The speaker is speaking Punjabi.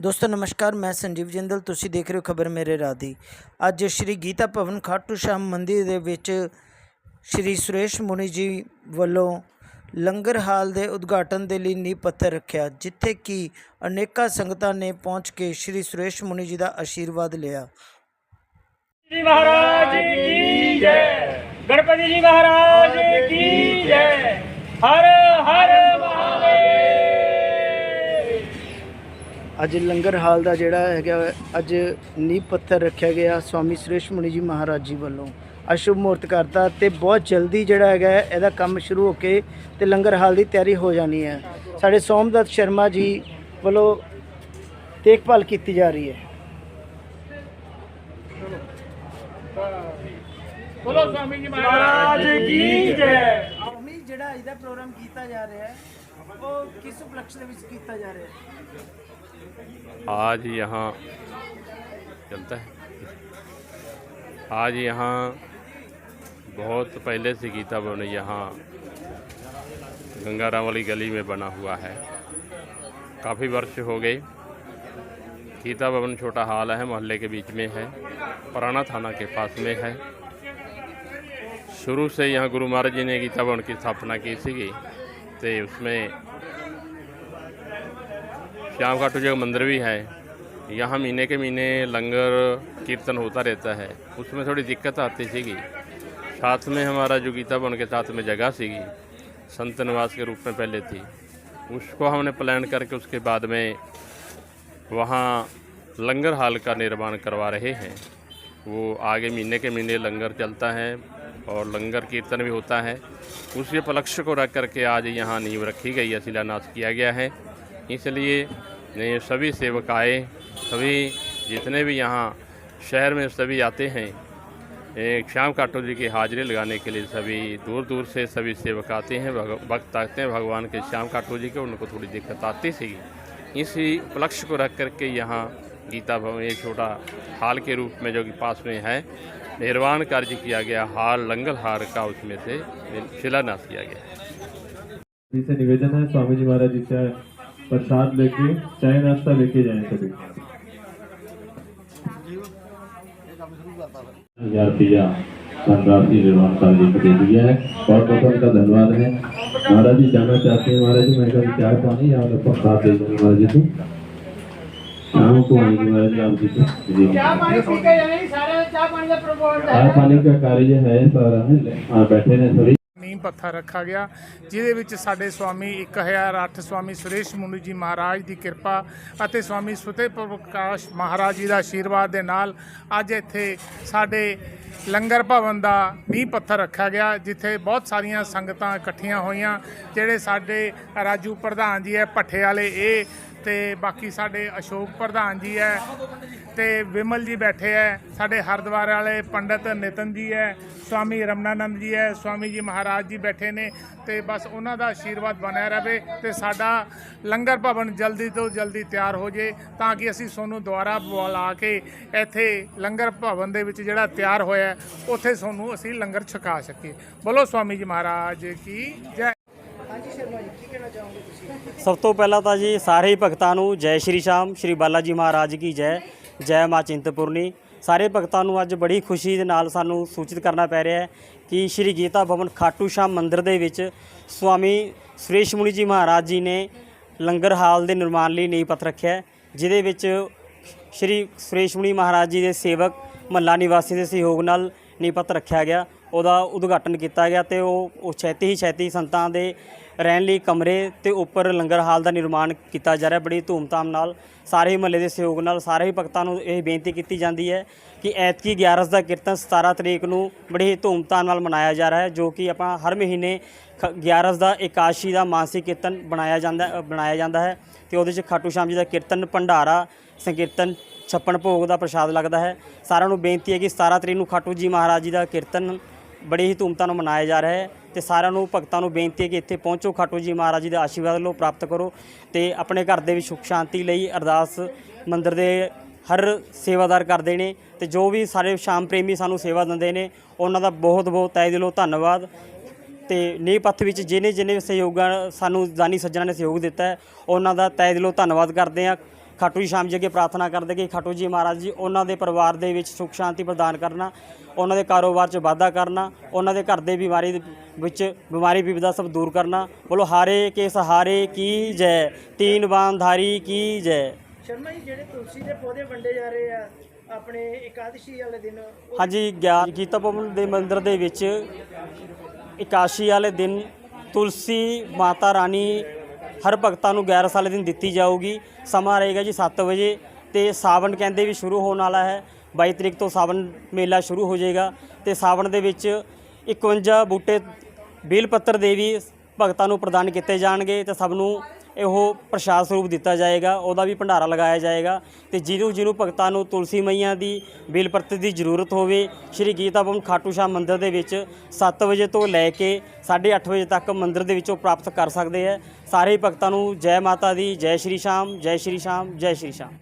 ਦੋਸਤੋ, ਨਮਸਕਾਰ, ਮੈਂ ਸੰਜੀਵ ਜਿੰਦਲ। ਤੁਸੀਂ ਦੇਖ ਰਹੇ ਹੋ ਖਬਰ ਮੇਰੇ ਰਾਦੀ ਅੱਜ ਸ਼੍ਰੀ ਗੀਤਾ ਭਵਨ ਖਾਟੂ ਸ਼ਾਮ ਮੰਦਿਰ ਦੇ ਵਿੱਚ ਸ਼੍ਰੀ ਸੁਰੇਸ਼ ਮੁਨੀ ਜੀ ਵੱਲੋਂ ਲੰਗਰ ਹਾਲ ਦੇ ਉਦਘਾਟਨ ਦੇ ਲਈ ਨੀਂਹ ਪੱਥਰ ਰੱਖਿਆ, ਜਿੱਥੇ ਕਿ ਅਨੇਕਾਂ ਸੰਗਤਾਂ ਨੇ ਪਹੁੰਚ ਕੇ ਸ਼੍ਰੀ ਸੁਰੇਸ਼ ਮੁਨੀ ਜੀ ਦਾ ਆਸ਼ੀਰਵਾਦ ਲਿਆ। ਜੀ ਮਹਾਰਾਜ ਕੀ ਜੈ। ਗਣਪਤੀ ਜੀ ਮਹਾਰਾਜ ਕੀ ਜੈ। ਹਰ ਹਰ ਅੱਜ ਲੰਗਰ ਹਾਲ ਦਾ ਜਿਹੜਾ ਹੈਗਾ ਅੱਜ ਨੀਂਹ ਪੱਥਰ ਰੱਖਿਆ ਗਿਆ ਸਵਾਮੀ ਸ੍ਰੇਸ਼ ਮੁਨੀ ਜੀ ਮਹਾਰਾਜ ਜੀ ਵੱਲੋਂ। ਅਸ਼ੁਭ ਮੂਰਤ ਕਰਤਾ ਤੇ ਬਹੁਤ ਜਲਦੀ ਜਿਹੜਾ ਹੈਗਾ ਇਹਦਾ ਕੰਮ ਸ਼ੁਰੂ ਹੋ ਕੇ ਤੇ ਲੰਗਰ ਹਾਲ ਦੀ ਤਿਆਰੀ ਹੋ ਜਾਣੀ ਹੈ। ਸਾਡੇ ਸੋਮਦਤ ਸ਼ਰਮਾ ਜੀ ਵੱਲੋਂ ਦੇਖਭਾਲ ਕੀਤੀ ਜਾ ਰਹੀ ਹੈ। ਬੋਲੋ ਸਵਾਮੀ ਜੀ ਮਹਾਰਾਜ ਕੀ ਜੈ। ਸਵਾਮੀ ਜਿਹੜਾ ਅੱਜ ਪ੍ਰੋਗਰਾਮ ਕੀਤਾ ਜਾ ਰਿਹਾ ਹੈ ਉਹ ਕਿਸ ਉਪਲਕਸ਼ ਦੇ ਵਿੱਚ ਕੀਤਾ ਜਾ ਰਿਹਾ ਹੈ? आज यहाँ चलता है। आज यहाँ बहुत पहले से गीता भवन यहाँ गंगाराम वाली गली में बना हुआ है। काफ़ी वर्ष हो गए। गीता भवन छोटा हाल है, मोहल्ले के बीच में है, पुराना थाना के पास में है। शुरू से यहाँ गुरु महाराज जी ने गीता भवन की स्थापना की थी तो उसमें श्याम घाटू जी का मंदिर भी है, यहाँ महीने के महीने लंगर, कीर्तन होता रहता है। उसमें थोड़ी दिक्कत आती सीगी साथ में हमारा जो गीता भवन के साथ में जगह सीगी संत निवास के रूप में पहले थी। उसको हमने प्लान करके उसके बाद में वहाँ लंगर हाल का निर्माण करवा रहे हैं। वो आगे महीने के महीने लंगर चलता है और लंगर कीर्तन भी होता है। उसी उपलक्ष्य को रख करके आज यहाँ नींव रखी गई है, शिलान्यास किया गया है। इसलिए सभी सेवक आए सभी जितने भी यहाँ शहर में सभी आते हैं एक श्याम काटो जी की हाजिरी लगाने के लिए सभी दूर दूर से सभी सेवक आते हैं भक्त आते हैं, भगवान के श्याम काटो जी के, उनको थोड़ी दिक्कत आती थी इसी उपलक्ष्य को रख करके यहाँ गीता भवन, ये छोटा हाल के रूप में जो कि पास में है, निर्वाण कार्य किया गया, हाल, लंगल हार का उसमें से शिलान्यास किया गया। जी से निवेदन है, स्वामी जी महाराज जी से प्रसाद लेके चाय नाश्ता लेके जाए सभी। धनराशि निर्माण कार्य को दे दिया है। बहुत बहुत उनका धन्यवाद है। महाराज जी जाना चाहते हैं महाराज जी मैं कभी चाय पानी या उन्हें प्रसाद दे दूँगा महाराज जी को। शाम को आएँगे महाराज जी आप जी को। चाय पानी का कार्य है सारा है हाँ बैठे रहे सभी। ਨੀਂਹ ਪੱਥਰ ਰੱਖਾ ਗਿਆ, ਜਿਹਦੇ ਵਿੱਚ ਸਾਡੇ ਸਵਾਮੀ 1008 ਸਵਾਮੀ ਸੁਰੇਸ਼ ਮੁਨੀ ਜੀ ਮਹਾਰਾਜ ਦੀ ਕਿਰਪਾ ਅਤੇ ਸਵਾਮੀ ਸੁਤੇ ਪ੍ਰਕਾਸ਼ ਮਹਾਰਾਜ ਜੀ ਦਾ ਆਸ਼ੀਰਵਾਦ ਦੇ ਨਾਲ ਅੱਜ ਇੱਥੇ ਸਾਡੇ ਲੰਗਰ ਭਵਨ ਦਾ ਨੀਂਹ ਪੱਥਰ ਰੱਖਿਆ ਗਿਆ, ਜਿੱਥੇ ਬਹੁਤ ਸਾਰੀਆਂ ਸੰਗਤਾਂ ਇਕੱਠੀਆਂ ਹੋਈਆਂ, ਜਿਹੜੇ ਸਾਡੇ ਰਾਜੂ ਪ੍ਰਧਾਨ ਜੀ ਹੈ, ਭੱਠੇ ਵਾਲੇ, ਇਹ ਤੇ ਬਾਕੀ ਸਾਡੇ ਅਸ਼ੋਕ ਪ੍ਰਧਾਨ ਜੀ ਹੈ ਤੇ ਵਿਮਲ ਜੀ ਬੈਠੇ ਹੈ, ਸਾਡੇ ਹਰਦੁਆਰ ਵਾਲੇ ਪੰਡਤ ਨਿਤਨ ਜੀ ਹੈ, ਸਵਾਮੀ ਰਮਨਾਨੰਦ ਜੀ ਹੈ, ਸਵਾਮੀ ਜੀ ਮਹਾਰਾਜ ਜੀ ਬੈਠੇ ਨੇ ਤੇ ਬਸ ਉਹਨਾਂ ਦਾ ਆਸ਼ੀਰਵਾਦ ਬਣਿਆ ਰਵੇ ਤੇ ਸਾਡਾ ਲੰਗਰ ਭਵਨ ਜਲਦੀ ਤੋਂ ਜਲਦੀ ਤਿਆਰ ਹੋ ਜੇ ਤਾਂ ਕਿ ਅਸੀਂ ਤੁਹਾਨੂੰ ਦੁਬਾਰਾ ਬੁਲਾ ਕੇ ਇੱਥੇ ਲੰਗਰ ਭਵਨ ਦੇ ਵਿੱਚ ਜਿਹੜਾ ਤਿਆਰ ਹੋਇਆ, ਉੱਥੇ ਤੁਹਾਨੂੰ ਅਸੀਂ ਲੰਗਰ ਛਕਾ ਸਕੀਏ। ਬੋਲੋ ਸਵਾਮੀ ਜੀ ਮਹਾਰਾਜ ਕੀ ਜੈ। ਸ਼ਰਮਾ ਜੀ ਕੀ ਕਹਿਣਾ ਚਾਹੋਗੇ ਤੁਸੀਂ? ਸਭ ਤੋਂ ਪਹਿਲਾਂ ਤਾਂ ਜੀ ਸਾਰੇ ਹੀ ਭਗਤਾਂ ਨੂੰ ਜੈ ਸ਼੍ਰੀ ਸ਼ਾਮ, ਸ਼੍ਰੀ ਬਾਲਾ ਜੀ ਮਹਾਰਾਜ ਕੀ ਜੈ ਜੈ ਮਾਂ ਚਿੰਤਪੁਰਨੀ। ਸਾਰੇ ਭਗਤਾਂ ਨੂੰ ਅੱਜ ਬੜੀ ਖੁਸ਼ੀ ਦੇ ਨਾਲ ਸਾਨੂੰ ਸੂਚਿਤ ਕਰਨਾ ਪੈ ਰਿਹਾ ਹੈ ਕਿ ਸ਼੍ਰੀ ਗੀਤਾ ਭਵਨ ਖਾਟੂ ਸ਼ਾਮ ਮੰਦਿਰ ਦੇ ਵਿੱਚ ਸਵਾਮੀ ਸੁਰੇਸ਼ ਮੁਨੀ ਜੀ ਮਹਾਰਾਜ ਜੀ ਨੇ ਲੰਗਰ ਹਾਲ ਦੇ ਨਿਰਮਾਣ ਲਈ ਨੀਂਹ ਪੱਥਰ ਰੱਖਿਆ ਜਿਹਦੇ ਵਿੱਚ ਸ਼੍ਰੀ ਸੁਰੇਸ਼ ਮੁਨੀ ਮਹਾਰਾਜ ਜੀ ਦੇ ਸੇਵਕ ਮਹੱਲਾ ਨਿਵਾਸੀ ਦੇ ਸਹਿਯੋਗ ਨਾਲ ਨੀਂਹ ਪੱਥਰ ਰੱਖਿਆ ਗਿਆ। ਉਹਦਾ ਉਦਘਾਟਨ ਕੀਤਾ ਗਿਆ ਤੇ ਉਹ ਉਹ ਛੇਤੀ ਹੀ ਛੇਤੀ ਸੰਤਾਂ ਦੇ ਰਹਿਣ ਲਈ ਕਮਰੇ ਤੇ ਉੱਪਰ ਲੰਗਰ ਹਾਲ ਦਾ ਨਿਰਮਾਣ ਕੀਤਾ ਜਾ ਰਿਹਾ। ਬੜੀ ਧੂਮਧਾਮ ਨਾਲ ਸਾਰੇ ਹੀ ਮਹੱਲੇ ਦੇ ਸਹਿਯੋਗ ਨਾਲ ਸਾਰੇ ਹੀ ਭਗਤਾਂ ਨੂੰ ਇਹ ਬੇਨਤੀ ਕੀਤੀ ਜਾਂਦੀ ਹੈ ਕਿ ਐਤਕੀ 11 ਦਾ ਕੀਰਤਨ 17 ਤਰੀਕ ਨੂੰ ਬੜੀ ਹੀ ਧੂਮਧਾਮ ਨਾਲ ਮਨਾਇਆ ਜਾ ਰਿਹਾ ਹੈ, ਜੋ ਕਿ ਆਪਾਂ ਹਰ ਮਹੀਨੇ ਖ- 11 ਦਾ ਇਕਾਸ਼ੀ ਦਾ ਮਾਨਸਿਕ ਕੀਰਤਨ ਬਣਾਇਆ ਜਾਂਦਾ ਬਣਾਇਆ ਜਾਂਦਾ ਹੈ ਤੇ ਉਹਦੇ 'ਚ ਖਾਟੂ ਸ਼ਾਮ ਜੀ ਦਾ ਕੀਰਤਨ, ਭੰਡਾਰਾ, ਸੰਕੀਰਤਨ, ਛੱਪਣ ਭੋਗ ਦਾ ਪ੍ਰਸ਼ਾਦ ਲੱਗਦਾ ਹੈ। ਸਾਰਿਆਂ ਨੂੰ ਬੇਨਤੀ ਹੈ ਕਿ 17 ਤਰੀਕ ਨੂੰ ਖਾਟੂ ਜੀ ਮਹਾਰਾਜ ਜੀ ਦਾ ਕੀਰਤਨ ਬੜੀ ਹੀ ਧੂਮਧਾਮ ਨਾਲ ਮਨਾਇਆ ਜਾ ਰਿਹਾ ਹੈ ਤੇ ਸਾਰਿਆਂ ਨੂੰ ਭਗਤਾਂ ਨੂੰ ਬੇਨਤੀ ਹੈ ਕਿ ਇੱਥੇ ਪਹੁੰਚੋ, ਖਾਟੂ ਜੀ ਮਹਾਰਾਜ ਜੀ ਦਾ ਆਸ਼ੀਰਵਾਦ ਲਓ ਪ੍ਰਾਪਤ ਕਰੋ ਤੇ ਆਪਣੇ ਘਰ ਦੇ ਵਿੱਚ ਸੁਖ ਸ਼ਾਂਤੀ ਲਈ ਅਰਦਾਸ ਮੰਦਿਰ ਦੇ ਹਰ ਸੇਵਾਦਾਰ ਕਰਦੇ ਨੇ ਤੇ ਜੋ ਵੀ ਸਾਰੇ ਸ਼ਾਮ ਪ੍ਰੇਮੀ ਸਾਨੂੰ ਸੇਵਾ ਦਿੰਦੇ ਨੇ, ਉਹਨਾਂ ਦਾ ਬਹੁਤ ਬਹੁਤ ਤਹਿ ਦਿਲੋਂ ਧੰਨਵਾਦ ਤੇ ਨੀਂਹ ਪੱਥ ਵਿੱਚ ਜਿਹਨੇ ਜਿਹਨੇ ਸਹਿਯੋਗਾਂ ਸਾਨੂੰ ਦਾਨੀ ਸੱਜਣਾ ਨੇ ਸਹਿਯੋਗ ਦਿੱਤਾ ਉਹਨਾਂ ਦਾ ਤਹਿ ਦਿਲੋਂ ਧੰਨਵਾਦ ਕਰਦੇ ਹਾਂ। ਖਾਟੂ ਸ਼ਾਮ ਜੀ ਅੱਗੇ ਪ੍ਰਾਰਥਨਾ ਕਰਦੇ ਕਿ ਖਾਟੂ ਜੀ ਮਹਾਰਾਜ ਜੀ ਉਹਨਾਂ ਦੇ ਪਰਿਵਾਰ ਦੇ ਵਿੱਚ ਸੁਖ ਸ਼ਾਂਤੀ ਪ੍ਰਦਾਨ ਕਰਨਾ ਉਹਨਾਂ ਦੇ ਕਾਰੋਬਾਰ 'ਚ ਵਾਧਾ ਕਰਨਾ ਉਹਨਾਂ ਦੇ ਘਰ ਦੇ ਬਿਮਾਰੀ ਦੇ ਵਿੱਚ ਬਿਮਾਰੀ ਵਿਪਦਾ ਸਭ ਦੂਰ ਕਰਨਾ। ਬੋਲੋ ਹਾਰੇ ਕੇ ਸਹਾਰੇ ਕੀ ਜੈ? ਤੀਨ ਬਾਂਧਾਰੀ ਕੀ ਜੈ? ਸ਼ਰਮਾ ਜੀ ਜਿਹੜੇ ਤੁਲਸੀ ਦੇ ਪੌਦੇ ਵੰਡੇ ਜਾ ਰਹੇ ਆ ਆਪਣੇ ਇਕਾਦਸ਼ੀ ਵਾਲੇ ਦਿਨ ਹਾਂਜੀ ਗਿਆਨ ਗੀਤਾ ਭਵਨ ਦੇ ਮੰਦਿਰ ਦੇ ਵਿੱਚ ਇਕਾਸ਼ੀ ਵਾਲੇ ਦਿਨ ਤੁਲਸੀ ਮਾਤਾ ਰਾਣੀ ਹਰ ਭਗਤਾਂ ਨੂੰ 11 ਸਾਲੇ ਦਿਨ ਦਿੱਤੀ ਜਾਊਗੀ। ਸਮਾਂ ਰਹੇਗਾ ਜੀ 7 ਵਜੇ ਤੇ ਸਾਵਣ ਕਹਿੰਦੇ ਵੀ ਸ਼ੁਰੂ ਹੋਣ ਵਾਲਾ ਹੈ। 22 ਤਰੀਕ ਤੋਂ ਸਾਵਣ ਮੇਲਾ ਸ਼ੁਰੂ ਹੋ ਜਾਏਗਾ ਤੇ ਸਾਵਣ ਦੇ ਵਿੱਚ 51 ਬੂਟੇ ਬੇਲ ਪੱਤਰ ਦੇ ਵੀ ਭਗਤਾਂ ਨੂੰ ਪ੍ਰਦਾਨ ਕੀਤੇ ਜਾਣਗੇ ਤੇ ਸਭ ਨੂੰ ਉਹ ਪ੍ਰਸ਼ਾਦ ਸਰੂਪ ਦਿੱਤਾ ਜਾਏਗਾ, ਉਹਦਾ ਵੀ ਭੰਡਾਰਾ ਲਗਾਇਆ ਜਾਏਗਾ ਤੇ ਜਿਹਨੂੰ ਜਿਹਨੂੰ ਭਗਤਾਂ ਨੂੰ ਤੁਲਸੀ ਮਈਆਂ ਦੀ ਬੇਲ ਪੱਤਰ ਦੀ ਜ਼ਰੂਰਤ ਹੋਵੇ, ਸ਼੍ਰੀ ਗੀਤਾ ਭਵਨ ਖਾਟੂ ਸ਼ਾਹ ਮੰਦਿਰ ਦੇ ਵਿੱਚ 7 ਵਜੇ ਤੋਂ ਲੈ ਕੇ 8:30 ਵਜੇ ਤੱਕ ਮੰਦਿਰ ਦੇ ਵਿੱਚੋਂ ਪ੍ਰਾਪਤ ਕਰ ਸਕਦੇ ਹੈ। ਸਾਰੇ ਭਗਤਾਂ ਨੂੰ ਜੈ ਮਾਤਾ ਦੀ ਜੈ ਸ਼੍ਰੀ ਸ਼ਾਮ, ਜੈ ਸ਼੍ਰੀ ਸ਼ਾਮ, ਜੈ ਸ਼੍ਰੀ ਸ਼ਾਮ।